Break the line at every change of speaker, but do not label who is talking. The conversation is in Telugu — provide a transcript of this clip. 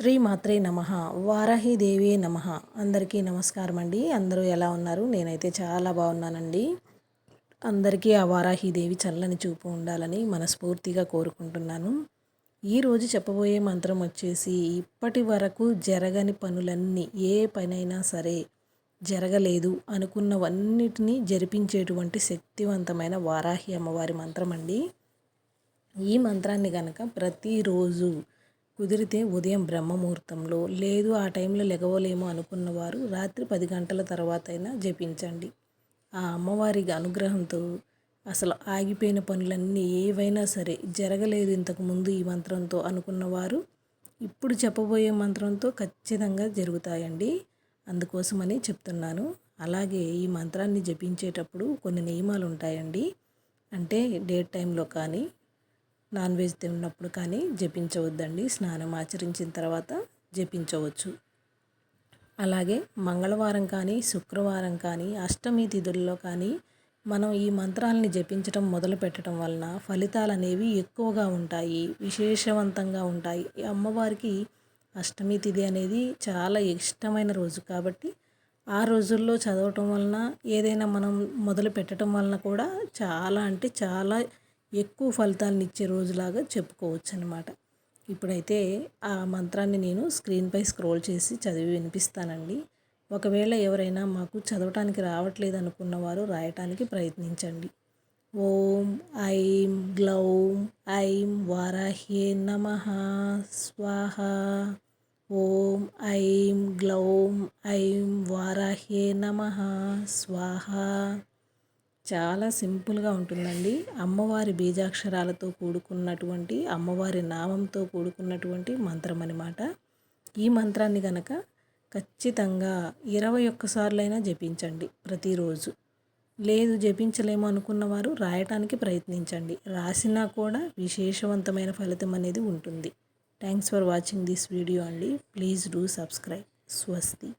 శ్రీ మాత్రే నమ వారాహిదేవి నమ. అందరికీ నమస్కారం అండి అందరూ ఎలా ఉన్నారు? నేనైతే చాలా బాగున్నానండి. అందరికీ ఆ దేవి చల్లని చూపు ఉండాలని మనస్ఫూర్తిగా కోరుకుంటున్నాను. ఈరోజు చెప్పబోయే మంత్రం వచ్చేసి ఇప్పటి వరకు జరగని పనులన్నీ ఏ పనైనా సరే జరగలేదు అనుకున్నవన్నిటినీ జరిపించేటువంటి శక్తివంతమైన వారాహి అమ్మవారి మంత్రం అండి ఈ మంత్రాన్ని కనుక ప్రతిరోజు కుదిరితే ఉదయం బ్రహ్మముహూర్తంలో లేదు ఆ టైంలో లెగవలేమో అనుకున్నవారు రాత్రి పది గంటల తర్వాత అయినా జపించండి. ఆ అమ్మవారి అనుగ్రహంతో అసలు ఆగిపోయిన పనులన్నీ ఏవైనా సరే జరగలేదు ఇంతకుముందు ఈ మంత్రంతో అనుకున్నవారు ఇప్పుడు చెప్పబోయే మంత్రంతో ఖచ్చితంగా జరుగుతాయండి. అందుకోసమని చెప్తున్నాను. అలాగే ఈ మంత్రాన్ని జపించేటప్పుడు కొన్ని నియమాలు ఉంటాయండి అంటే డేట్ టైంలో కానీ నాన్ వెజ్ తిన్నప్పుడు కానీ జపించవద్దండి. స్నానం ఆచరించిన తర్వాత జపించవచ్చు. అలాగే మంగళవారం కానీ శుక్రవారం కానీ అష్టమి తిథుల్లో కానీ మనం ఈ మంత్రాలని జపించడం మొదలు పెట్టడం వలన ఫలితాలు అనేవి ఎక్కువగా ఉంటాయి విశేషవంతంగా ఉంటాయి. అమ్మవారికి అష్టమి తిథి అనేది చాలా ఇష్టమైన రోజు కాబట్టి ఆ రోజుల్లో చదవటం వలన ఏదైనా మనం మొదలు పెట్టడం వలన కూడా చాలా అంటే చాలా ఎక్కువ ఫలితాలను ఇచ్చే రోజులాగా చెప్పుకోవచ్చు అనమాట ఇప్పుడైతే ఆ మంత్రాన్ని నేను స్క్రీన్పై స్క్రోల్ చేసి చదివి వినిపిస్తానండి. ఒకవేళ ఎవరైనా మాకు చదవటానికి రావట్లేదు అనుకున్న వారు రాయటానికి ప్రయత్నించండి. ఓం ఐం గ్లౌం ఐం వారాహ్యే నమ స్వాహ. ఓం ఐం గ్లౌం ఐం వారాహ్యే నమ స్వాహ. చాలా సింపుల్గా ఉంటుందండి. అమ్మవారి బీజాక్షరాలతో కూడుకున్నటువంటి అమ్మవారి నామంతో కూడుకున్నటువంటి మంత్రం అనమాట ఈ మంత్రాన్ని గనక ఖచ్చితంగా ఇరవై ఒక్కసార్లైనా జపించండి ప్రతిరోజు. లేదు జపించలేము అనుకున్నవారు రాయటానికి ప్రయత్నించండి. రాసినా కూడా విశేషవంతమైన ఫలితం అనేది ఉంటుంది. Thanks for watching this video అండి. Please do subscribe. స్వస్తి.